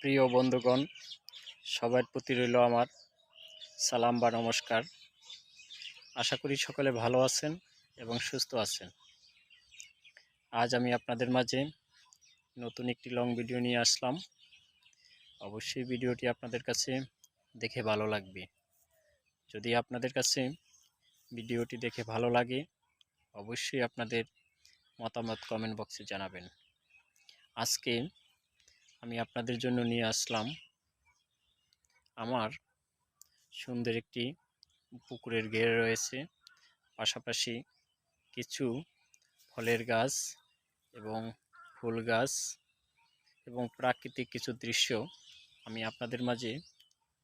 প্রিয় বন্ধুগণ, সবার প্রতি রইল আমার সালাম বা নমস্কার। আশা করি সকলে ভালো আছেন এবং সুস্থ আছেন। আজ আমি আপনাদের মাঝে নতুন একটি লং ভিডিও নিয়ে আসলাম। অবশ্যই ভিডিওটি আপনাদের কাছে দেখে ভালো লাগবে। যদি আপনাদের কাছে ভিডিওটি দেখে ভালো লাগে, অবশ্যই আপনাদের মতামত কমেন্ট বক্সে জানাবেন। আজকে আমি আপনাদের জন্য নিয়ে আসলাম। আমার সুন্দর একটি পুকুরের ঘেরে রয়েছে। পাশাপাশি কিছু ফলের গাছ এবং ফুল গাছ এবং প্রাকৃতিক কিছু দৃশ্য আমি আপনাদের মাঝে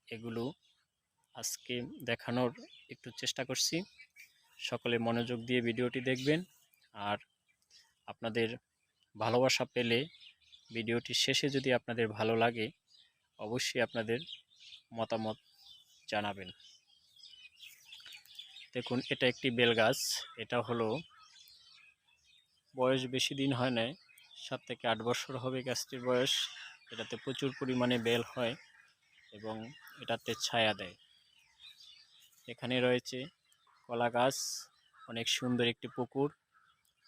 এগুলো আজকে দেখানোর একটু চেষ্টা করছি। সকলে মনোযোগ দিয়ে ভিডিওটি দেখবেন। আর আপনাদের ভালোবাসা পেলে ভিডিওটি শেষে যদি আপনাদের ভালো লাগে, অবশ্যই আপনাদের মতামত জানাবেন। দেখুন, এটা একটি বেল গাছ। এটা হলো, বয়স বেশি দিন হয় নাই, সাত থেকে আট বছর হবে গাছটির বয়স। এটাতে প্রচুর পরিমাণে বেল হয় এবং এটাতে ছায়া দেয়। এখানে রয়েছে কলা গাছ, অনেক সুন্দর একটি পুকুর,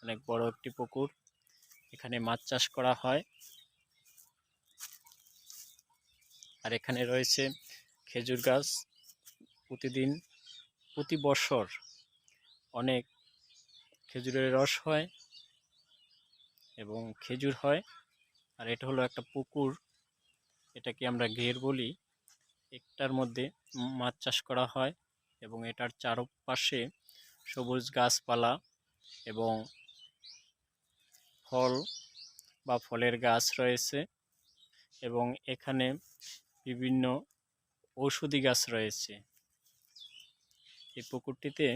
অনেক বড় একটি পুকুর। এখানে মাছ চাষ করা হয়। আর এখানে রয়েছে খেজুর গাছ। প্রতিদিন, প্রতি বছর অনেক খেজুরের রস হয় এবং খেজুর হয়। আর এটা হলো একটা পুকুর। এটাকে আমরা ঘের বলি। একটার মধ্যে মাছ চাষ করা হয় এবং এটার চারপাশে সবুজ গাছপালা এবং ফল বা ফলের গাছ রয়েছে এবং এখানে বিভিন্ন ঔষধি গাছ রয়েছে। এই পুকুরটিতে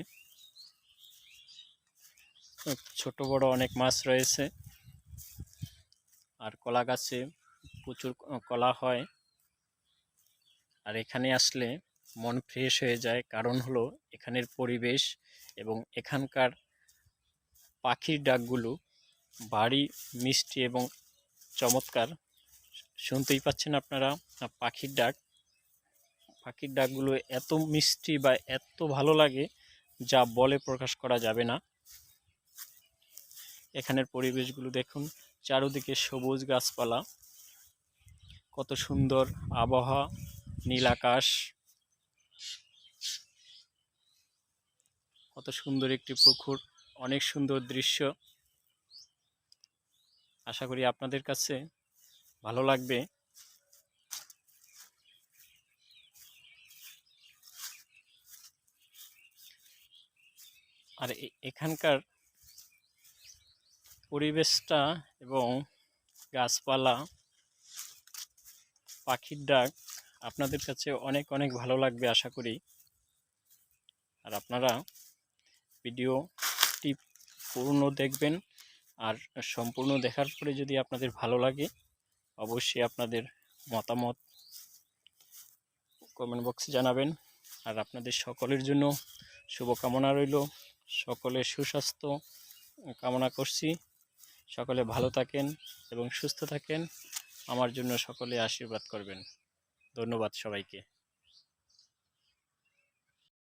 ছোট বড় অনেক মাছ রয়েছে আর কলা গাছে প্রচুর কলা হয়। আর এখানে আসলে মন ফ্রেশ হয়ে যায় কারণ হলো এখানের পরিবেশ এবং এখানকার পাখির ডাকগুলো বাড়ি মিষ্টি এবং চমৎকার। শুনতেই পাচ্ছেন আপনারা পাখির ডাক। পাখির ডাকগুলো এত মিষ্টি বা এত ভালো লাগে যা বলে প্রকাশ করা যাবে না। এখানের পরিবেশগুলো দেখুন, চারদিকে সবুজ গাছপালা। কত সুন্দর আবহাওয়া, নীল আকাশ। কত সুন্দর একটি পুকুর, অনেক সুন্দর দৃশ্য। আশা করি আপনাদের কাছে ভালো লাগবে। আর এখানকার পরিবেশটা এবং গাছপালা, পাখির ডাক আপনাদের কাছে অনেক অনেক ভালো লাগবে আশা করি। আর আপনারা ভিডিওটি পূর্ণ দেখবেন, আর সম্পূর্ণ দেখার পরে যদি আপনাদের ভালো লাগে অবশ্যই আপনাদের মতামত কমেন্ট বক্সে জানাবেন। আর আপনাদের সকলের জন্য শুভকামনা রইল। সকলে সুস্বাস্থ্য কামনা করছি। সকলে ভালো থাকেন এবং সুস্থ থাকেন। আমার জন্য সকলে আশীর্বাদ করবেন। ধন্যবাদ সবাইকে।